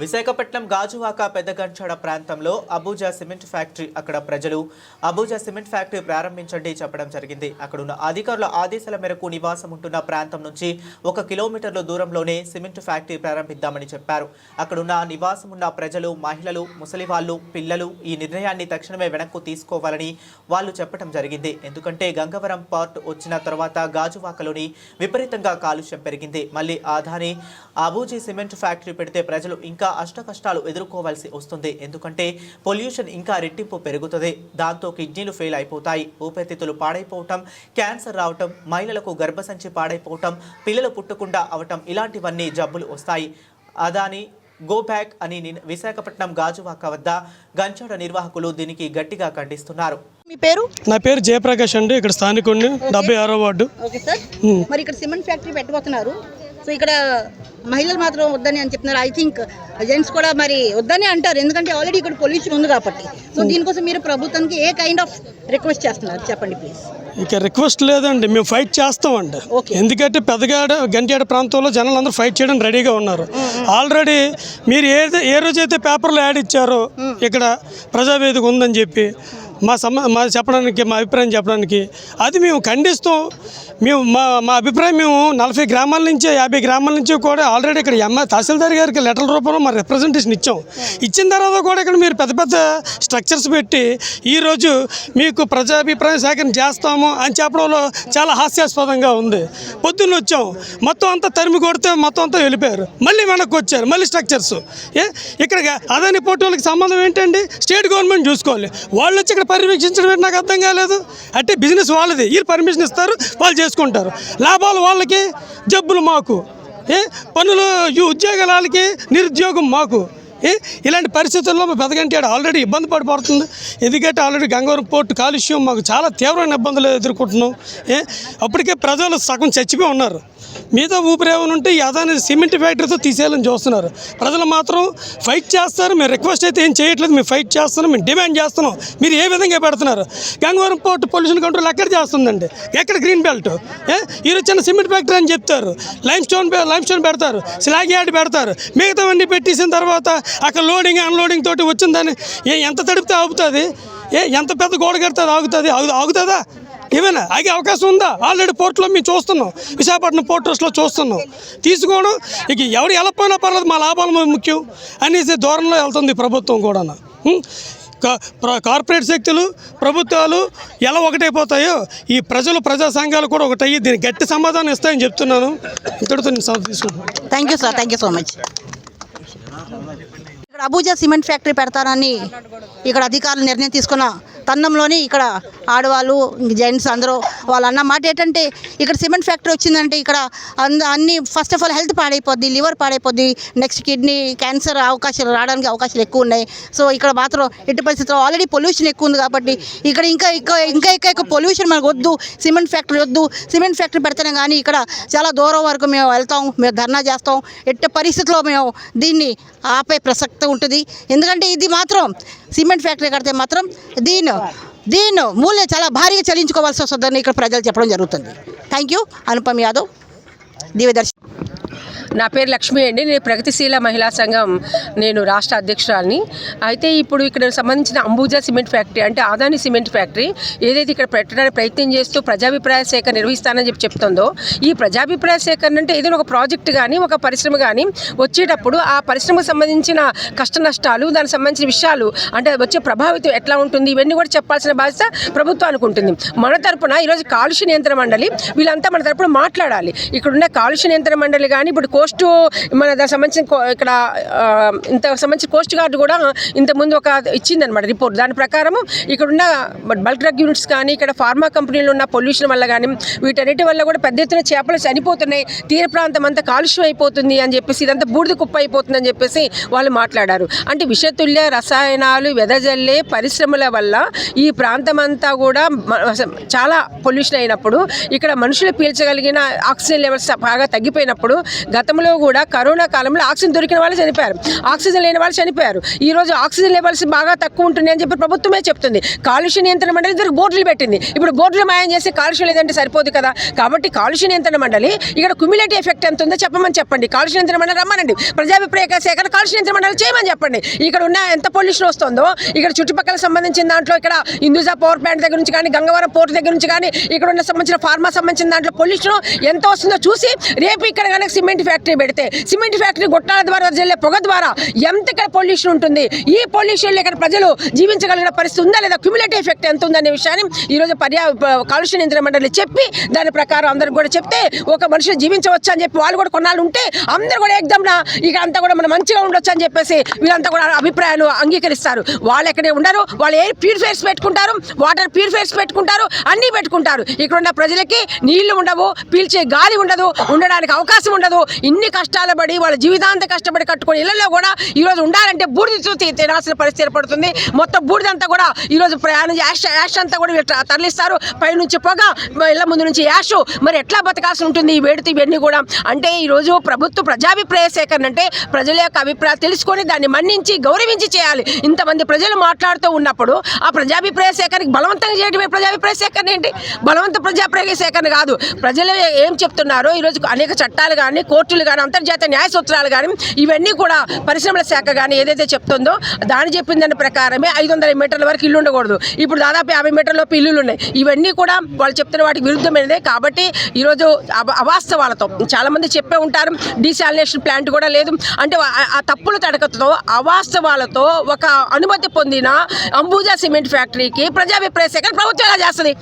విశాఖపట్నం గాజువాక పెద్దగంచాడ ప్రాంతంలో Abuja cement factory అక్కడ ప్రజలు అబూజా సిమెంట్ ఫ్యాక్టరీ ప్రారంభించండి చెప్పడం జరిగింది. అక్కడున్న అధికారుల ఆదేశాల మేరకు నివాసం ఉంటున్న ప్రాంతం నుంచి ఒక కిలోమీటర్ల దూరంలోనే సిమెంట్ ఫ్యాక్టరీ ప్రారంభిద్దామని చెప్పారు. అక్కడున్న నివాసం ఉన్న ప్రజలు మహిళలు ముసలివాళ్ళు పిల్లలు ఈ నిర్ణయాన్ని తక్షణమే వెనక్కు తీసుకోవాలని వాళ్ళు చెప్పడం జరిగింది. ఎందుకంటే గంగవరం పార్ట్ వచ్చిన తర్వాత గాజువాకలోని విపరీతంగా కాలుష్యం పెరిగింది. మళ్ళీ ఆధాని అబూజీ సిమెంట్ ఫ్యాక్టరీ పెడితే ప్రజలు ఇంకా అష్ట కష్టాలు ఎదుర్కోవాల్సి వస్తుంది. ఎందుకంటే పొల్యూషన్ ఇంకా రెట్టింపు పెరుగుతుంది. దాంతో కిడ్నీలు ఫెయిల్ అయిపోతాయి. ఊపిరితిత్తులు పాడైపోవటం క్యాన్సర్ రావటం మహిళలకు గర్భసంచి పాడైపోవటం పిల్లలు పుట్టకుండా అవటం ఇలాంటివన్నీ జబ్బులు వస్తాయి. అదాని గో బ్యాక్ అని విశాఖపట్నం గాజువాక వద్ద గంచాడ నిర్వాహకులు దీనికి గట్టిగా ఖండిస్తున్నారు. మీ పేరు? నా పేరు జయప్రకాష్ అండి. ఇక్కడ స్థానికుడిని డెబ్బై ఆరో వార్డు. Okay sir. మరి ఇక్కడ సిమెంట్ ఫ్యాక్టరీ పెట్టబోతున్నారు. సో ఇక్కడ మహిళలు మాత్రం వద్దని అని చెప్తున్నారు. ఐ థింక్ జెంట్స్ కూడా మరి వద్దని అంటారు. ఎందుకంటే ఆల్రెడీ ఇక్కడ పొల్యూషన్ ఉంది కాబట్టి. సో దీనికోసం మీరు ప్రభుత్వానికి ఏ కైండ్ ఆఫ్ రిక్వెస్ట్ చేస్తున్నారు? చెప్పండి ప్లీజ్ ఇక రిక్వెస్ట్ లేదండి. మేము ఫైట్ చేస్తామండి. ఎందుకంటే పెద్దగాడ గంటియాడ ప్రాంతంలో జనాలు అందరూ ఫైట్ చేయడం రెడీగా ఉన్నారు. ఆల్రెడీ మీరు ఏ ఏ రోజైతే పేపర్లో యాడ్ ఇచ్చారో ఇక్కడ ప్రజావేదిక ఉందని చెప్పి మా సమ మా చెప్పడానికి మా అభిప్రాయం చెప్పడానికి. అది మేము ఖండిస్తాం మేము మా మా అభిప్రాయం మేము నలభై గ్రామాల నుంచి యాభై గ్రామాల నుంచి కూడా ఆల్రెడీ ఇక్కడ ఎంఐ తహసీల్దార్ గారికి లెటర్ రూపంలో మా రిప్రజెంటేషన్ ఇచ్చాం. ఇచ్చిన తర్వాత కూడా ఇక్కడ మీరు పెద్ద పెద్ద స్ట్రక్చర్స్ పెట్టి ఈరోజు మీకు ప్రజాభిప్రాయం సేకరణ చేస్తాము అని చెప్పడంలో చాలా హాస్యాస్పదంగా ఉంది. పొద్దున్న వచ్చాం. మొత్తం అంతా తరిమి కొడితే మొత్తం అంతా వెళ్ళిపోయారు. మళ్ళీ వెనక్కి వచ్చారు. మళ్ళీ స్ట్రక్చర్స్. ఏ? ఇక్కడ అదాని పోర్టులకి సంబంధం ఏంటండి? స్టేట్ గవర్నమెంట్ చూసుకోవాలి. వాళ్ళు వచ్చి ఇక్కడ పర్యవేక్షించడం నాకు అర్థం కాలేదు. అంటే బిజినెస్ వాళ్ళది. వీళ్ళు పర్మిషన్ ఇస్తారు వాళ్ళు చేసుకుంటారు. లాభాలు వాళ్ళకి జబ్బులు మాకు. ఏ? పనులు ఈ ఉద్యోగాల వాళ్ళకి నిరుద్యోగం మాకు. ఏ? ఇలాంటి పరిస్థితుల్లో మా పెదగంటాడు ఆల్రెడీ ఇబ్బంది పడిపోతుంది. ఎందుకంటే ఆల్రెడీ గంగవరం పోర్టు కాలుష్యం మాకు చాలా తీవ్రమైన ఇబ్బందులు ఎదుర్కొంటున్నాం. ఏ? అప్పటికే ప్రజలు సగం చచ్చిపోయి ఉన్నారు. మిగతా ఊపిరి ఉంటే ఈ అదాని సిమెంట్ ఫ్యాక్టరీతో తీసేయాలని చూస్తున్నారు. ప్రజలు మాత్రం ఫైట్ చేస్తారు మేము రిక్వెస్ట్ అయితే ఏం చేయట్లేదు మేము ఫైట్ చేస్తున్నాం మేము డిమాండ్ చేస్తున్నాం. మీరు ఏ విధంగా పెడుతున్నారు? గంగవరం పోర్టు పొల్యూషన్ కంట్రోల్ ఎక్కడ చేస్తుందండి? ఎక్కడ గ్రీన్ బెల్ట్? ఏ? ఈరోజు చిన్న సిమెంట్ ఫ్యాక్టరీ అని చెప్తారు. లైమ్ స్టోన్ లైమ్ స్టోన్ పెడతారు. స్లాగ్ యార్డ్ పెడతారు. మిగతావన్నీ పెట్టేసిన తర్వాత అక్కడ లోడింగ్ అన్లోడింగ్ తోటి వచ్చిందని ఏ ఎంత తడిపితే ఆగుతుంది? ఏ ఎంత పెద్ద గోడ కడితే ఆగుతుంది? ఆగు ఆగుతుందా? ఏమైనా ఆగే అవకాశం ఉందా? ఆల్రెడీ పోర్టులో మేము చూస్తున్నాం. విశాఖపట్నం పోర్ట్ ట్రస్ట్లో చూస్తున్నాం. తీసుకోవడం ఇక ఎవరు వెళ్ళకపోయినా పర్లేదు మా లాభాలు ముఖ్యం. అనేసి ధోరణిలో వెళ్తుంది ప్రభుత్వం కూడా కార్పొరేట్ శక్తులు ప్రభుత్వాలు ఎలా ఒకటైపోతాయో ఈ ప్రజలు ప్రజా సంఘాలు కూడా ఒకటయ్యి దీనికి గట్టి సమాధానం ఇస్తాయని చెప్తున్నాను. ఇంతటితో నేను తీసుకుంటాను thank you sir thank you so much ఇక్కడ అబూజా సిమెంట్ ఫ్యాక్టరీ పెడతారని ఇక్కడ అధికారులు నిర్ణయం తీసుకున్న తన్నంలోనే ఇక్కడ ఆడవాళ్ళు జెంట్స్ అందరూ వాళ్ళు అన్న మాట ఏంటంటే ఇక్కడ సిమెంట్ ఫ్యాక్టరీ వచ్చిందంటే ఇక్కడ అంద అన్ని ఫస్ట్ ఆఫ్ ఆల్ హెల్త్ పాడైపోద్ది లివర్ పాడైపోద్ది నెక్స్ట్ కిడ్నీ క్యాన్సర్ అవకాశాలు రావడానికి అవకాశాలు ఎక్కువ ఉన్నాయి. సో ఇక్కడ మాత్రం ఎట్టి పరిస్థితుల్లో ఆల్రెడీ పొల్యూషన్ ఎక్కువ ఉంది కాబట్టి ఇక్కడ ఇంకా ఇంకా ఇంకా ఇంకా ఎక్కువ పొల్యూషన్ మనకు వద్దు సిమెంట్ ఫ్యాక్టరీ వద్దు. సిమెంట్ ఫ్యాక్టరీ పెడతాం కానీ ఇక్కడ చాలా దూరం వరకు మేము వెళ్తాం మేము ధర్నా చేస్తాం. ఎట్టి పరిస్థితుల్లో మేము దీన్ని ఆపే ప్రసక్తి ఉంటుంది. ఎందుకంటే ఇది మాత్రం సిమెంట్ ఫ్యాక్టరీ కడితే మాత్రం దీని దీని మూల్యం చాలా భారీగా చెల్లించుకోవాల్సి వస్తుందని ఇక్కడ ప్రజలు చెప్పడం జరుగుతుంది. థ్యాంక్ యూ అనుపమ్ యాదవ్ దివ్యదర్శి నా పేరు లక్ష్మి అండి. నేను ప్రగతిశీల మహిళా సంఘం నేను రాష్ట్ర అధ్యక్షురాలని. అయితే ఇప్పుడు ఇక్కడ సంబంధించిన అంబూజా సిమెంట్ ఫ్యాక్టరీ అంటే ఆదాని సిమెంట్ ఫ్యాక్టరీ ఏదైతే ఇక్కడ పెట్టడానికి ప్రయత్నం చేస్తూ ప్రజాభిప్రాయ సేకరణ నిర్వహిస్తానని చెప్పి చెప్తుందో ఈ ప్రజాభిప్రాయ సేకరణ అంటే ఏదైనా ఒక ప్రాజెక్ట్ కానీ ఒక పరిశ్రమ కానీ వచ్చేటప్పుడు ఆ పరిశ్రమకు సంబంధించిన కష్ట నష్టాలు దానికి సంబంధించిన విషయాలు అంటే వచ్చే ప్రభావితం ఎట్లా ఉంటుంది ఇవన్నీ కూడా చెప్పాల్సిన బాధ్యత ప్రభుత్వానికి ఉంటుంది. మన తరపున ఈరోజు కాలుష్య నియంత్రణ మండలి వీళ్ళంతా మన తరపున మాట్లాడాలి. ఇక్కడున్న కాలుష్య నియంత్రణ మండలి కానీ ఇప్పుడు కోస్ట్ మన దానికి సంబంధించిన కో- ఇక్కడ ఇంత సంబంధించిన కోస్ట్ గార్డు కూడా ఇంతకుముందు ఒక ఇచ్చిందనమాట రిపోర్ట్. దాని ప్రకారం ఇక్కడ ఉన్న బల్క్ డ్రగ్ యూనిట్స్ కానీ ఇక్కడ ఫార్మా కంపెనీలు ఉన్న పొల్యూషన్ వల్ల కానీ వీటన్నిటి వల్ల కూడా పెద్ద ఎత్తున చేపలు చనిపోతున్నాయి. తీర ప్రాంతం అంతా కాలుష్యం అయిపోతుంది అని చెప్పేసి ఇదంతా బూడిద కుప్ప అయిపోతుంది అని చెప్పేసి వాళ్ళు మాట్లాడారు. అంటే విషతుల్య రసాయనాలు వెదజల్లే పరిశ్రమల వల్ల ఈ ప్రాంతం అంతా కూడా చాలా పొల్యూషన్ అయినప్పుడు ఇక్కడ మనుషులు పీల్చగలిగిన ఆక్సిజన్ లెవెల్స్ బాగా తగ్గిపోయినప్పుడు గత గతంలో కూడా కరోనా కాలంలో ఆక్సిజన్ దొరికిన వాళ్ళు చనిపోయారు. ఆక్సిజన్ లేని వాళ్ళు చనిపోయారు. ఈ రోజు ఆక్సిజన్ లెవెల్స్ బాగా తక్కువ ఉంటుంది అని చెప్పి ప్రభుత్వమే చెప్తుంది. కాలుష్య నియంత్రణ మండలి ఇద్దరు బోర్డులు పెట్టింది. ఇప్పుడు బోర్డులు మాయం చేసి కాలుష్యం లేదంటే సరిపోదు కదా. కాబట్టి కాలుష్య నియంత్రణ మండలి ఇక్కడ క్యుమిలేటివ్ ఎఫెక్ట్ ఎంత ఉందో చెప్పమని చెప్పండి. కాలుష్య నియంత్రణ మండలి రమ్మనండి. ప్రజాభిప్రాయ సేకరణ కాలుష్య నియంత్రణ మండలి చేయమని చెప్పండి. ఇక్కడ ఉన్న ఎంత పొల్యూషన్ వస్తుందో ఇక్కడ చుట్టుపక్కల సంబంధించిన దాంట్లో ఇక్కడ హిందూజా పవర్ ప్లాంట్ దగ్గర నుంచి కానీ గంగవరం పోర్ట్ దగ్గర నుంచి కానీ ఇక్కడ ఉన్న సంబంధించిన ఫార్మా సంబంధించిన దాంట్లో పొల్యూషన్ ఎంత వస్తుందో చూసి రేపు ఇక్కడ కనుక సిమెంట్ ఫ్యాక్టరీ ఫ్యాక్టరీ పెడితే సిమెంట్ ఫ్యాక్టరీ గొట్టాల ద్వారా జల్లే పొగ ద్వారా ఎంత ఇక్కడ పొల్యూషన్ ఉంటుంది? ఈ పొల్యూషన్ ఇక్కడ ప్రజలు జీవించగలిగిన పరిస్థితి ఉందా లేదా? క్యుములేటివ్ ఎఫెక్ట్ ఎంత ఉందనే విషయాన్ని ఈరోజు పర్యా కాలుష్య నియంత్రణ మండలి చెప్పి దాని ప్రకారం అందరికి కూడా చెప్తే ఒక మనిషి జీవించవచ్చు అని చెప్పి వాళ్ళు కూడా కొన్నాళ్ళు ఉంటే అందరూ కూడా ఎగ్దమ్న ఇక అంతా కూడా మనం మంచిగా ఉండొచ్చు అని చెప్పేసి వీళ్ళంతా కూడా అభిప్రాయాలు అంగీకరిస్తారు. వాళ్ళు ఎక్కడే ఉండరు వాళ్ళు ఎయిర్ ప్యూరిఫైర్స్ పెట్టుకుంటారు వాటర్ ప్యూరిఫైర్స్ పెట్టుకుంటారు అన్నీ పెట్టుకుంటారు. ఇక్కడ ఉన్న ప్రజలకి నీళ్ళు ఉండవు పీల్చే గాలి ఉండదు ఉండడానికి అవకాశం ఉండదు. ఇన్ని కష్టాలు పడి వాళ్ళ జీవితాంత కష్టపడి కట్టుకుని ఇళ్ళలో కూడా ఈరోజు ఉండాలంటే బూడిద చూసి తినాల్సిన పరిస్థితి ఏర్పడుతుంది. మొత్తం బూడిదంతా కూడా ఈరోజు ప్రయాణం యాష్ యాష్ అంతా కూడా తరలిస్తారు. పైనుంచి పొగ ఇళ్ళ ఇళ్ళ ముందు నుంచి యాష్. మరి ఎట్లా బతకాల్సి ఉంటుంది ఈ వేడితో ఇవన్నీ కూడా? అంటే ఈరోజు ప్రభుత్వ ప్రజాభిప్రాయ సేకరణ అంటే ప్రజల యొక్క అభిప్రాయాలు తెలుసుకొని దాన్ని మన్నించి గౌరవించి చేయాలి. ఇంతమంది ప్రజలు మాట్లాడుతూ ఉన్నప్పుడు ఆ ప్రజాభిప్రాయ సేకరణకి బలవంతంగా చేయడమే ప్రజాభిప్రాయ సేకరణ ఏంటి? బలవంత ప్రజాభిప్రాయ సేకరణ కాదు. ప్రజలు ఏం చెప్తున్నారో ఈరోజు అనేక చట్టాలు కానీ కోర్టులు కానీ అంతర్జాతీయ న్యాయ సూత్రాలు కానీ ఇవన్నీ కూడా పరిశ్రమల శాఖ కానీ ఏదైతే చెప్తుందో దాని చెప్పిన దాని ప్రకారమే ఐదు వందల మీటర్ల వరకు ఇల్లు ఉండకూడదు. ఇప్పుడు దాదాపు యాభై మీటర్ల లోపు ఇల్లులు ఉన్నాయి. ఇవన్నీ కూడా వాళ్ళు చెప్తున్న వాటికి విరుద్ధమైనదే. కాబట్టి ఈరోజు అవాస్తవాలతో చాలామంది చెప్పే ఉంటారు డీసాలినేషన్ ప్లాంట్ కూడా లేదు. అంటే ఆ- తప్పులు తప్పుల తడకతో అవాస్తవాలతో ఒక అనుమతి పొందిన అంబూజా సిమెంట్ ఫ్యాక్టరీకి ప్రజాభిప్రాయ సేకరణ ప్రభుత్వం ఎలా చేస్తుంది?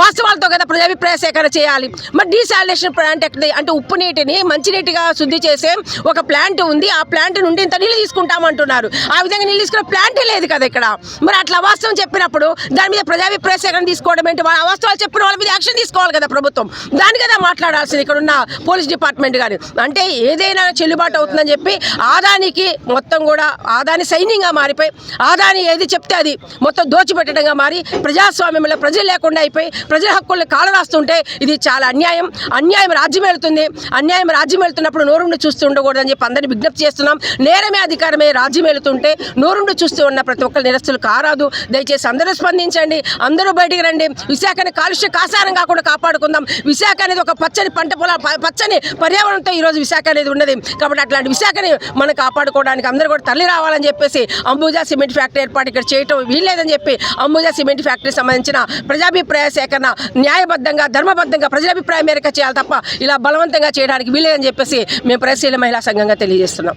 వాస్తవాలతో కదా ప్రజాభిప్రాయ సేకరణ చేయాలి. మరి డీసాలినేషన్ ప్లాంట్ ఎక్కడ అంటే ఉప్పు నీటిని మంచినీటిగా శుద్ధి చేసే ఒక ప్లాంట్ ఉంది. ఆ ప్లాంట్ నుండి ఇంత నీళ్ళు తీసుకుంటామంటున్నారు ఆ విధంగా నీళ్ళు తీసుకునే ప్లాంటే లేదు కదా ఇక్కడ. మరి అట్లా వాస్తవం చెప్పినప్పుడు దాని మీద ప్రజాభిప్రాయ సేకరణ తీసుకోవడం ఏంటి? వాళ్ళ చెప్పిన వాళ్ళ మీద యాక్షన్ తీసుకోవాలి కదా ప్రభుత్వం. దాని కదా మాట్లాడాల్సింది ఇక్కడ ఉన్న పోలీస్ డిపార్ట్మెంట్ కానీ అంటే ఏదైనా చెల్లుబాటు అవుతుందని చెప్పి ఆదానికి మొత్తం కూడా ఆదాని సైన్యంగా మారిపోయి ఆదాని ఏది చెప్తే అది మొత్తం దోచిపెట్టడంగా మారి ప్రజాస్వామ్యంలో ప్రజలు లేకుండా అయిపోయి ప్రజల హక్కుల్ని కాలరాస్తుంటే ఇది చాలా అన్యాయం. అన్యాయం రాజ్యం వెళ్తుంది అన్యాయం రాజ్యం వెళ్తున్నప్పుడు నోరుండి చూస్తూ ఉండకూడదని చెప్పి అందరినీ విజ్ఞప్తి చేస్తున్నాం. నేరమే అధికారమే రాజ్యం వెళుతుంటే నోరుండి చూస్తూ ఉన్న ప్రతి ఒక్కరు నిరస్తులు కారాదు. దయచేసి అందరూ స్పందించండి. అందరూ బయటికి రండి. విశాఖని కాలుష్య కాసారం కాకుండా కాపాడుకుందాం. విశాఖ అనేది ఒక పచ్చని పంట పొల ప- పచ్చని పర్యావరణంతో ఈరోజు విశాఖ అనేది ఉన్నది. కాబట్టి అట్లాంటి విశాఖని మనం కాపాడుకోవడానికి అందరూ కూడా తల్లి రావాలని చెప్పేసి అంబుజా సిమెంట్ ఫ్యాక్టరీ ఏర్పాటు ఇక్కడ చేయటం వీల్లేదని చెప్పి అంబుజా సిమెంట్ ఫ్యాక్టరీ సంబంధించిన ప్రజాభిప్రాయ శాఖ సేకరణ న్యాయబద్ధంగా ధర్మబద్ధంగా ప్రజల అభిప్రాయం మేరకు చేయాలి తప్ప ఇలా బలవంతంగా చేయడానికి వీలేదని చెప్పేసి మేము ప్రగతిశీల మహిళా సంఘంగా తెలియజేస్తున్నాం.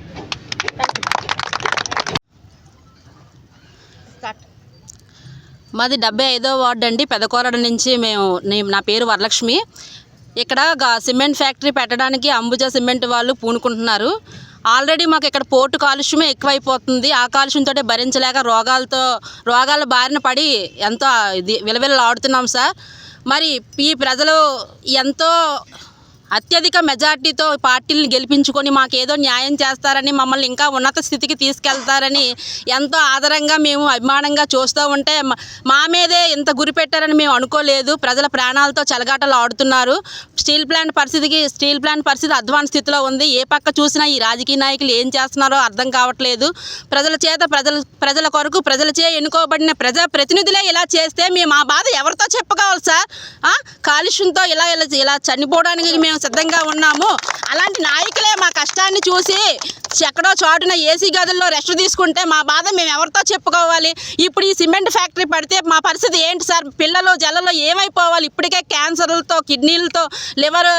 మాది డెబ్బై ఐదో వార్డు అండి. పెదకోరడ నుంచి మేము నా పేరు వరలక్ష్మి. ఇక్కడ సిమెంట్ ఫ్యాక్టరీ పెట్టడానికి అంబుజా సిమెంట్ వాళ్ళు పూనుకుంటున్నారు. ఆల్రెడీ మాకు ఇక్కడ పోర్టు కాలుష్యమే ఎక్కువైపోతుంది. ఆ కాలుష్యంతో భరించలేక రోగాలతో రోగాల బారిన పడి ఎంతో ఇది విలవిలలాడుతున్నాం సార్. మరి ఈ ప్రజలు ఎంతో అత్యధిక మెజార్టీతో పార్టీని గెలిపించుకొని మాకేదో న్యాయం చేస్తారని మమ్మల్ని ఇంకా ఉన్నత స్థితికి తీసుకెళ్తారని ఎంతో ఆదరంగా మేము అభిమానంగా చూస్తూ ఉంటే మా మీదే ఇంత గురి పెట్టారని మేము అనుకోలేదు. ప్రజల ప్రాణాలతో చెలగాటలు ఆడుతున్నారు. స్టీల్ ప్లాంట్ పరిస్థితికి స్టీల్ ప్లాంట్ పరిస్థితి అధ్వాన్ స్థితిలో ఉంది. ఏ పక్క చూసినా ఈ రాజకీయ నాయకులు ఏం చేస్తున్నారో అర్థం కావట్లేదు. ప్రజల చేత ప్రజల ప్రజల కొరకు ప్రజలచే ఎన్నుకోబడిన ప్రజా ప్రతినిధులే ఇలా చేస్తే మేము మా బాధ ఎవరితో చెప్పుకోవాలి సార్? కాలుష్యంతో ఇలా ఇలా ఇలా చనిపోవడానికి మేము సిద్ధంగా ఉన్నాము. అలాంటి నాయకులే మా కష్టాన్ని చూసి ఎక్కడో చాటున ఏసీ గదుల్లో రెస్ట్ తీసుకుంటే మా బాధ మేము ఎవరితో చెప్పుకోవాలి? ఇప్పుడు ఈ సిమెంట్ ఫ్యాక్టరీ పడితే మా పరిస్థితి ఏంటి సార్? పిల్లలు జల్లలో ఏమైపోవాలి? ఇప్పటికే క్యాన్సర్లతో కిడ్నీలతో లివర్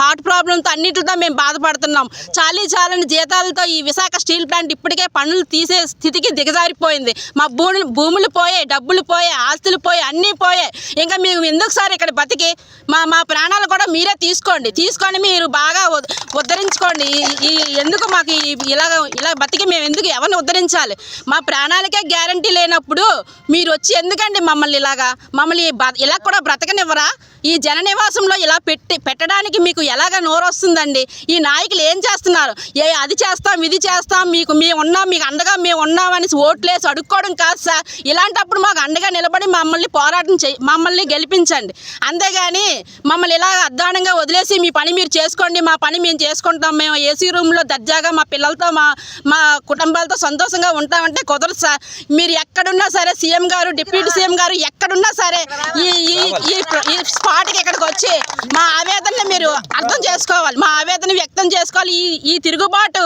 హార్ట్ ప్రాబ్లంతో అన్నిటితో మేము బాధపడుతున్నాం. చాలీ చాలని జీతాలతో ఈ విశాఖ స్టీల్ ప్లాంట్ ఇప్పటికే పనులు తీసే స్థితికి దిగజారిపోయింది. మా భూములు భూములు పోయాయి డబ్బులు పోయాయి ఆస్తులు పోయాయి అన్నీ పోయాయి. ఇంకా మేము ఎందుకు సార్ ఇక్కడ బతికి? మా మా ప్రాణాలు కూడా మీరే తీసుకో తీసుకోండి తీసుకొని మీరు బాగా ఉద్ధరించుకోండి. ఈ- ఎందుకు మాకు ఈ- ఇలాగ ఇలా బతికి మేము ఎందుకు ఎవరిని ఉద్ధరించాలి? మా ప్రాణాలకే గ్యారంటీ లేనప్పుడు మీరు వచ్చి ఎందుకండి మమ్మల్ని ఇలాగా మమ్మల్ని ఇలా కూడా బ్రతకనివ్వరా? ఈ జన నివాసంలో ఇలా పెట్టి పెట్టడానికి మీకు ఎలాగ నోరు వస్తుందండి ఈ నాయకులు ఏం చేస్తున్నారు? ఏ అది చేస్తాం ఇది చేస్తాం మీకు మేము ఉన్నాం మీకు అండగా మేము ఉన్నామని ఓట్లేసి అడుక్కోవడం కాదు సార్. ఇలాంటప్పుడు మాకు అండగా నిలబడి మమ్మల్ని పోరాటం చేయి మమ్మల్ని గెలిపించండి. అంతేగాని మమ్మల్ని ఇలా అద్దానంగా వదిలేసి మీ పని మీరు చేసుకోండి మా పని మేము చేసుకుంటాం మేము ఏసీ రూమ్లో దర్జాగా మా పిల్లలతో మా మా కుటుంబాలతో సంతోషంగా ఉంటామంటే కుదరదు సార్. మీరు ఎక్కడున్నా సరే సీఎం గారు డిప్యూటీ సీఎం గారు ఎక్కడున్నా సరే ఈ ఈ స్పాట్కి ఇక్కడికి వచ్చి మా ఆవేదనని మీరు అర్థం చేసుకోవాలి. మా ఆవేదన వ్యక్తం చేసుకోవాలి. ఈ ఈ తిరుగుబాటు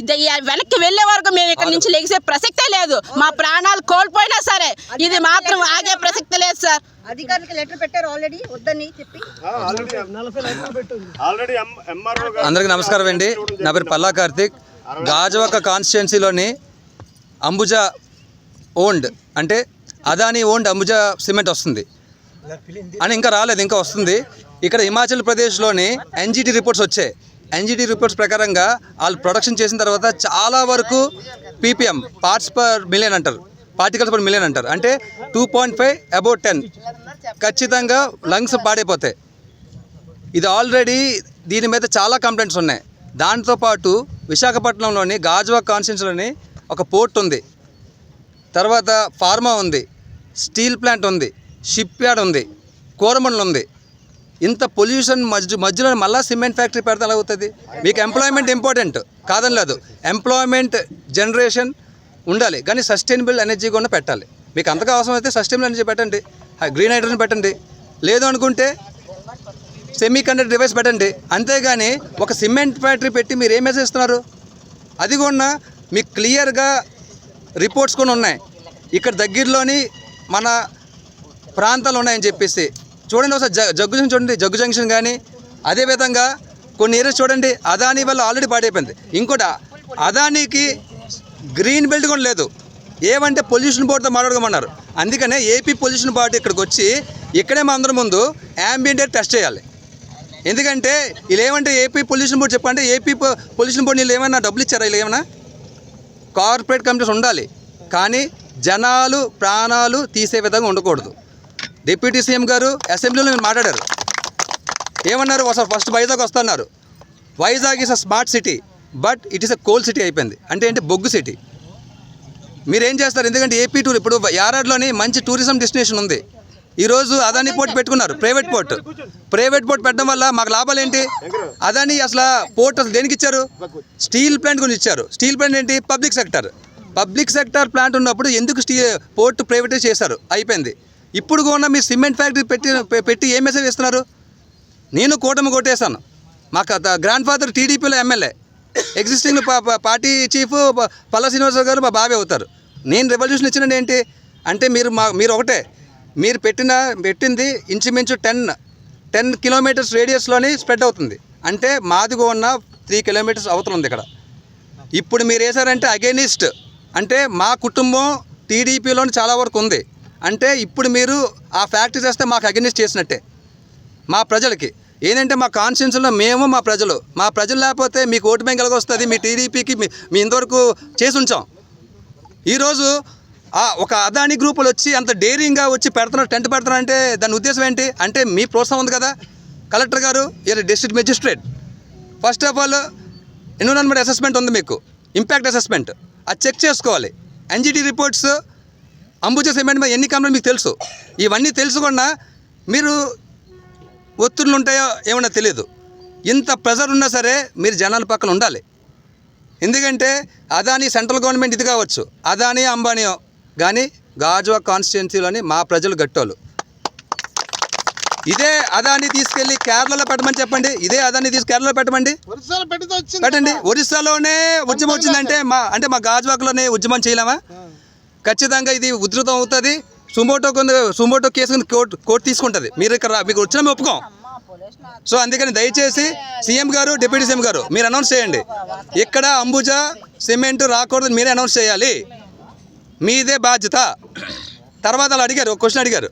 ఇది వెనక్కి వెళ్ళే వరకు మేము ఇక్కడ నుంచి లెగిసే ప్రసక్తే లేదు. మా ప్రాణాలు కోల్పోయినా సరే ఇది మాత్రం ఆగే ప్రసక్తి లేదు సార్. అధికారులకు లెటర్ పెట్టారు ఆల్రెడీ వద్దని చెప్పి? ఆల్రెడీ ఎంఆర్ఓ అందరికీ నమస్కారం అండి. నా పేరు పల్లా కార్తిక్. గాజువాక కాన్స్టిట్యున్సీలోని అంబుజా ఓన్డ్ అంటే అదాని ఓన్డ్ అంబుజా సిమెంట్ వస్తుంది. అని ఇంకా రాలేదు ఇంకా వస్తుంది. ఇక్కడ హిమాచల్ ప్రదేశ్లోని ఎన్జిటి రిపోర్ట్స్ వచ్చాయి. ఎన్జిటి రిపోర్ట్స్ ప్రకారంగా వాళ్ళు ప్రొడక్షన్ చేసిన తర్వాత చాలా వరకు పీపీఎం పార్ట్స్ పర్ మిలియన్ అంటారు. పార్టికల్స్ పర్ మిలియన్ అంటారు. అంటే two point five about ten ఖచ్చితంగా లంగ్స్ పాడైపోతాయి. ఇది ఆల్రెడీ దీని మీద చాలా కంప్లైంట్స్ ఉన్నాయి. దాంతోపాటు విశాఖపట్నంలోని గాజువా కాన్స్టిట్యూన్సీలోని ఒక పోర్ట్ ఉంది. తర్వాత ఫార్మా ఉంది. స్టీల్ ప్లాంట్ ఉంది. షిప్ యార్డ్ ఉంది కోరమండల్ ఉంది. ఇంత పొల్యూషన్ మధ్య మధ్యలో మళ్ళీ సిమెంట్ ఫ్యాక్టరీ పెడితే ఎలా అవుతుంది? మీకు ఎంప్లాయ్మెంట్ ఇంపార్టెంట్ కాదని లేదు. ఎంప్లాయ్మెంట్ జనరేషన్ ఉండాలి. కానీ సస్టైనబుల్ ఎనర్జీ కూడా పెట్టాలి. మీకు అంతగా అవసరం అయితే సస్టైనబుల్ ఎనర్జీ పెట్టండి గ్రీన్ హైడ్రోజన్ పెట్టండి. లేదు అనుకుంటే సెమీ కండక్టర్ డివైస్ పెట్టండి. అంతేగాని ఒక సిమెంట్ ఫ్యాక్టరీ పెట్టి మీరు ఏం మెసేజ్ ఇస్తున్నారు? అది కూడా మీకు క్లియర్గా రిపోర్ట్స్ కూడా ఉన్నాయి. ఇక్కడ దగ్గరలోని మన ప్రాంతాలు ఉన్నాయని చెప్పేసి. చూడండి ఒకసారి జ జగ్గు జంక్షన్ చూడండి జగ్గు జంక్షన్ కానీ అదేవిధంగా కొన్ని ఏరియాస్ చూడండి అదాని వల్ల ఆల్రెడీ పాడైపోయింది ఇంకోటి అదానికి గ్రీన్ బెల్ట్ కూడా లేదు. ఏమంటే పొల్యూషన్ బోర్డుతో మాట్లాడుకోమన్నారు. అందుకనే ఏపీ పొల్యూషన్ బోర్డు ఇక్కడికి వచ్చి ఇక్కడే మా అందరి ముందు యాంబియంట్ ఎయిర్ టెస్ట్ చేయాలి. ఎందుకంటే వీళ్ళు ఏమంటే ఏపీ పొల్యూషన్ బోర్డు చెప్పంటే ఏపీ పొల్యూషన్ బోర్డు వీళ్ళు ఏమైనా డబ్బులు ఇచ్చారా? వీళ్ళు ఏమైనా? కార్పొరేట్ కంపెనీస్ ఉండాలి. కానీ జనాలు ప్రాణాలు తీసే విధంగా ఉండకూడదు. డిప్యూటీ సీఎం గారు అసెంబ్లీలో మీరు మాట్లాడారు. ఏమన్నారు? ఒకసారి ఫస్ట్ వైజాగ్ వస్తున్నారు. Vizag is a smart city but it is a coal city అయిపోయింది. అంటే ఏంటి? బొగ్గు సిటీ మీరేం చేస్తారు? ఎందుకంటే ఏపీ టూర్ ఇప్పుడు యారాడ్లోని మంచి టూరిజం డెస్టినేషన్ ఉంది. ఈరోజు అదాని పోర్ట్ పెట్టుకున్నారు ప్రైవేట్ పోర్ట్. ప్రైవేట్ పోర్ట్ పెట్టడం వల్ల మాకు లాభాలు ఏంటి? అదాని అసలు పోర్ట్ అసలు దేనికి ఇచ్చారు? స్టీల్ ప్లాంట్ గురించి ఇచ్చారు. స్టీల్ ప్లాంట్ ఏంటి? Public sector. Public sector plant ఉన్నప్పుడు ఎందుకు స్టీ పోర్ట్ ప్రైవేటైజ్ చేశారు? అయిపోయింది. ఇప్పుడు కూడా మీ సిమెంట్ ఫ్యాక్టరీ పెట్టి పెట్టి ఏ మెసేజ్ ఇస్తున్నారు నేను కూటమి కొట్టేశాను. మాకు గ్రాండ్ ఫాదర్ టీడీపీలో MLA. Existing party chief Palla Srinivasarao గారు మా బాబే అవుతారు. నేను రెవల్యూషన్ ఇచ్చినది ఏంటి? అంటే మీరు మా మీరు ఒకటే. మీరు పెట్టిన పెట్టింది ఇంచుమించు టెన్ టెన్ కిలోమీటర్స్ రేడియస్లోని స్ప్రెడ్ అవుతుంది. అంటే మాదిగో ఉన్న త్రీ కిలోమీటర్స్ అవుతుంది ఉంది ఇక్కడ. ఇప్పుడు మీరు వేసారంటే అగైనిస్ట్. అంటే మా కుటుంబం టీడీపీలోని చాలా వరకు ఉంది. అంటే ఇప్పుడు మీరు ఆ ఫ్యాక్టరీ చేస్తే మాకు అగెనిస్ట్ చేసినట్టే. మా ప్రజలకి. ఏంటంటే మా కాన్స్టిట్యూన్సీలో మేము మా ప్రజలు. మా ప్రజలు లేకపోతే మీకు ఓటు బ్యాంక్ ఎలాగ వస్తుంది మీ టీడీపీకి మీ ఇంతవరకు చేసి ఉంచాం. ఈరోజు ఒక అదాని గ్రూపులు వచ్చి అంత డేరింగ్గా వచ్చి పెడుతున్నారు టెంట్ పెడుతున్నారు అంటే దాని ఉద్దేశం ఏంటి? అంటే మీ ప్రోత్సాహం ఉంది కదా? కలెక్టర్ గారు ఇలా district magistrate first of all environment assessment ఉంది మీకు. ఇంపాక్ట్ అసెస్మెంట్ అది చెక్ చేసుకోవాలి. ఎన్జిటి రిపోర్ట్స్ అంబుజా సిమెంట్ మీద ఎన్ని కంపెనీలు మీకు తెలుసు? ఇవన్నీ తెలుసుకున్నా మీరు ఒత్తిళ్ళు ఉంటాయో ఏమన్నా తెలియదు ఇంత ప్రెజర్ ఉన్నా సరే మీరు జనాల పక్కన ఉండాలి. ఎందుకంటే అదాని సెంట్రల్ గవర్నమెంట్ ఇది కావచ్చు. అదాని అంబానీయో కానీ గాజువా కాన్స్టిట్యున్సీలోని మా ప్రజలు గట్టోళ్ళు. ఇదే అదాని తీసుకెళ్ళి కేరళలో పెట్టమని చెప్పండి. ఇదే అదాని తీసి కేరళలో పెట్టమండి. పెట్టండి. ఒరిస్సాలోనే ఉద్యమం వచ్చిందంటే మా అంటే మా గాజువాకలోనే ఉద్యమం చేయలేమా? ఖచ్చితంగా ఇది ఉధృతం అవుతుంది. సుమోటో కొంత సుమోటో కేసు కింద కోర్టు కోర్టు తీసుకుంటుంది. మీరు ఇక్కడ మీకు వచ్చినా మేము ఒప్పుకోం. సో అందుకని దయచేసి సీఎం గారు డిప్యూటీ సీఎం గారు మీరు అనౌన్స్ చేయండి. ఇక్కడ అంబుజా సిమెంట్ రాకూడదు మీరే అనౌన్స్ చేయాలి. మీదే బాధ్యత. తర్వాత వాళ్ళు అడిగారు ఒక క్వశ్చన్ అడిగారు.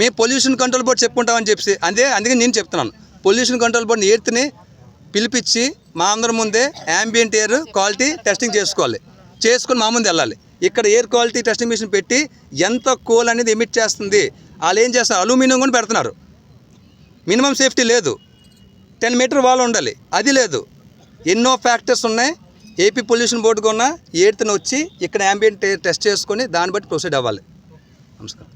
మీ పొల్యూషన్ కంట్రోల్ బోర్డు చెప్పుకుంటామని చెప్పి అంతే అందుకని నేను చెప్తున్నాను. పొల్యూషన్ కంట్రోల్ బోర్డుని ఎయిర్త్ని పిలిపించి మా అందరి ముందే యాంబియంట్ ఎయిర్ క్వాలిటీ టెస్టింగ్ చేసుకోవాలి. చేసుకుని మా ముందు వెళ్ళాలి. ఇక్కడ ఎయిర్ క్వాలిటీ టెస్టింగ్ మిషన్ పెట్టి ఎంత కోల్ అనేది ఎమిట్ చేస్తుంది. వాళ్ళు ఏం చేస్తారు? అల్యూమినియం కూడా పెడుతున్నారు. మినిమం సేఫ్టీ లేదు. టెన్ మీటర్ వాల్ ఉండాలి. అది లేదు. ఎన్నో ఫ్యాక్టర్స్ ఉన్నాయి. ఏపీ పొల్యూషన్ బోర్డు ఉన్న ఎయిత్ని వచ్చి ఇక్కడ యాంబియన్ టెస్ట్ చేసుకొని దాన్ని బట్టి ప్రొసీడ్ అవ్వాలి. నమస్కారం.